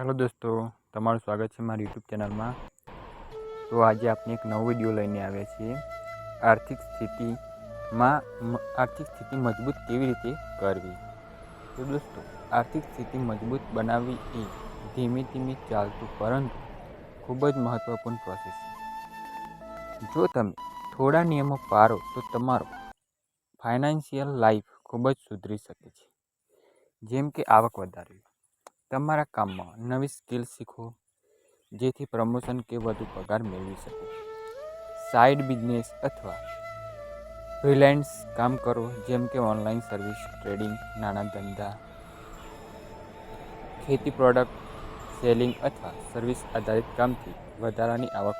Hello દોસ્તો, તમારું સ્વાગત છે મારી યુટ્યુબ ચેનલમાં. તો આજે આપણે એક નવો વીડિયો લઈને આવ્યા છીએ. આર્થિક સ્થિતિમાં આર્થિક સ્થિતિ મજબૂત કેવી રીતે કરવી? તો દોસ્તો, આર્થિક સ્થિતિ મજબૂત બનાવવી એ ધીમે ધીમે ચાલતું પરંતુ ખૂબ જ મહત્ત્વપૂર્ણ પ્રોસેસ છે. જો તમે થોડા નિયમો પાળો તો તમારો ફાઇનાન્શિયલ લાઈફ ખૂબ જ સુધરી શકે છે. જેમ કે આવક વધારવી. તમારા કામમાં નવી સ્કિલ શીખો, જેથી પ્રમોશન કે વધુ પગાર મેળવી શકો. સાઇડ બિઝનેસ અથવા ફ્રીલાન્સ કામ કરો, જેમ કે ઓનલાઈન સર્વિસ ટ્રેડિંગ નાના ધંધા, ખેતી પ્રોડક્ટ સેલિંગ અથવા સર્વિસ આધારિત કામથી વધારાની આવક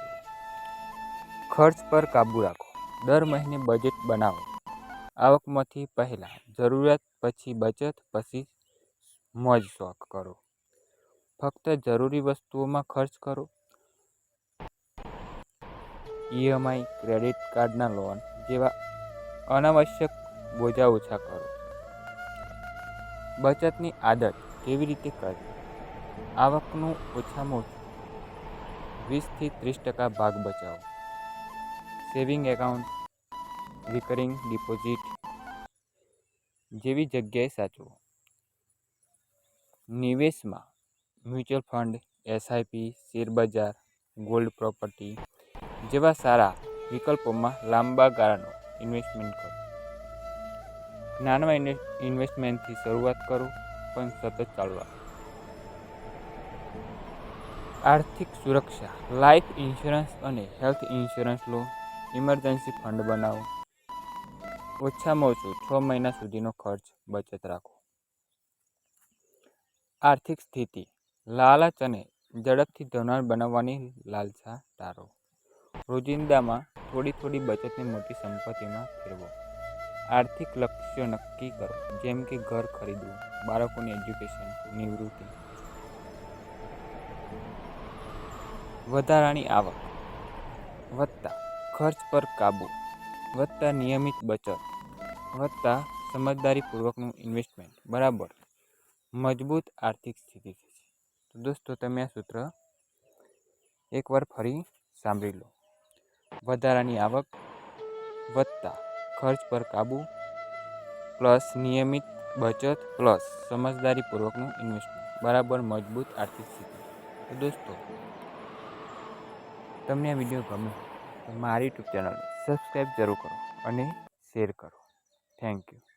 ખર્ચ પર કાબૂ રાખો. દર મહિને બજેટ બનાવો. આવકમાંથી પહેલાં જરૂરિયાત પછી બચત, પછી મોજ શોખ કરો. ફક્ત જરૂરી વસ્તુઓમાં ખર્ચ કરો. ઈએમઆઈ ક્રેડિટ કાર્ડના લોન જેવા અનાવશ્યક બોજા ઓછા કરો. બચતની આદત કેવી રીતે કરવી? આવકનું ઓછામાં ઓછું વીસથી ત્રીસ ટકા ભાગ બચાવો. સેવિંગ એકાઉન્ટ, રિકરિંગ ડિપોઝિટ જેવી જગ્યાએ સાચવો. નિવેશમાં મ્યુચ્યુઅલ ફંડ, એસઆઈપી શેરબજાર ગોલ્ડ પ્રોપર્ટી જેવા સારા વિકલ્પોમાં લાંબા ગાળાનો ઇન્વેસ્ટમેન્ટ કરો. નાના ઇન્વે- ઇન્વેસ્ટમેન્ટથી શરૂઆત કરો, પણ સતત ચાલુ આર્થિક સુરક્ષા, લાઈફ ઇન્સ્યોરન્સ અને હેલ્થ ઇન્સ્યોરન્સ લો, ઇમરજન્સી ફંડ બનાવો. ઓછામાં ઓછું છ મહિના સુધીનો ખર્ચ બચત રાખો. આર્થિક સ્થિતિ, લાલચ અને ઝડપથી ધનાર બનાવવાની લાલસા ટાળો રોજિંદામાં થોડી થોડી બચતને મોટી સંપત્તિમાં ફેરવો. આર્થિક લક્ષ્યો નક્કી કરો, જેમ કે ઘર ખરીદવું, બાળકોની એજ્યુકેશન, નિવૃત્તિ. વધારાની આવક. વત્તા ખર્ચ પર કાબૂ. વત્તા નિયમિત બચત. વત્તા સમજદારીપૂર્વકનું ઇન્વેસ્ટમેન્ટ બરાબર. મજબૂત આર્થિક સ્થિતિ છે. તો દોસ્તો, તમે આ સૂત્ર એકવાર ફરી સાંભળી લો. વધારાની આવક વત્તા ખર્ચ પર કાબૂ પ્લસ નિયમિત બચત પ્લસ સમજદારીપૂર્વકનું ઇન્વેસ્ટમેન્ટ બરાબર મજબૂત આર્થિક સ્થિતિ. તો દોસ્તો, તમને આ વીડિયો ગમે તો મારી યુટ્યુબ ચેનલ સબસ્ક્રાઈબ જરૂર કરો અને શેર કરો. Thank you